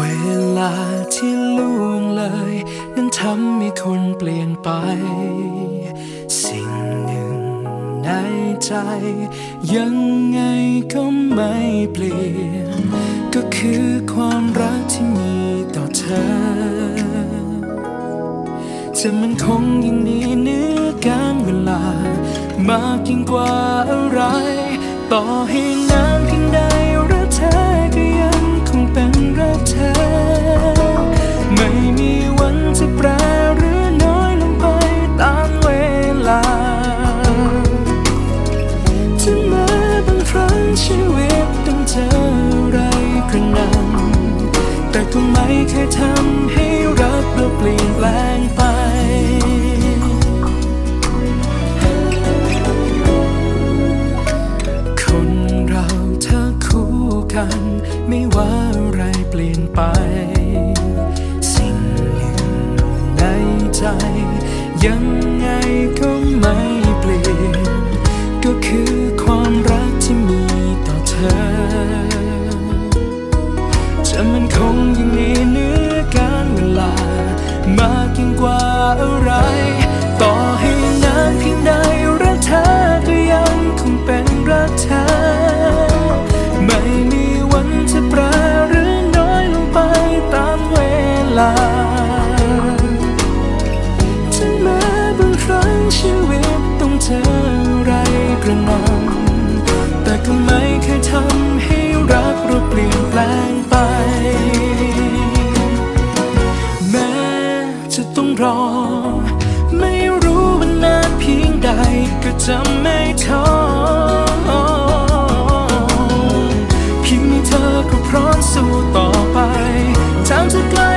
เวลาที่ล่วงเลย นั้นทำให้คนเปลี่ยนไป สิ่งหนึ่งในใจ ยังไงก็ไม่เปลี่ยน ก็คือความรักที่มีต่อเธอ จะมันคงยิ่งมีเนื้อการเวลามากยิ่งกว่าอะไร ทั้งนั้น แต่ทำไมแค่ทำให้รักเราเปลี่ยนแปลงไปคนเราเธอคู่กันไม่ว่าอะไรเปลี่ยนไป จะมันคงยังมีเนื้อการเวลามากยิ่งกว่าอะไร ก็พร้อมสู้ต่อไปทาจะกล้า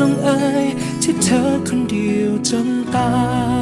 ลงเอ่ยที่เธอคนเดียวจนตาย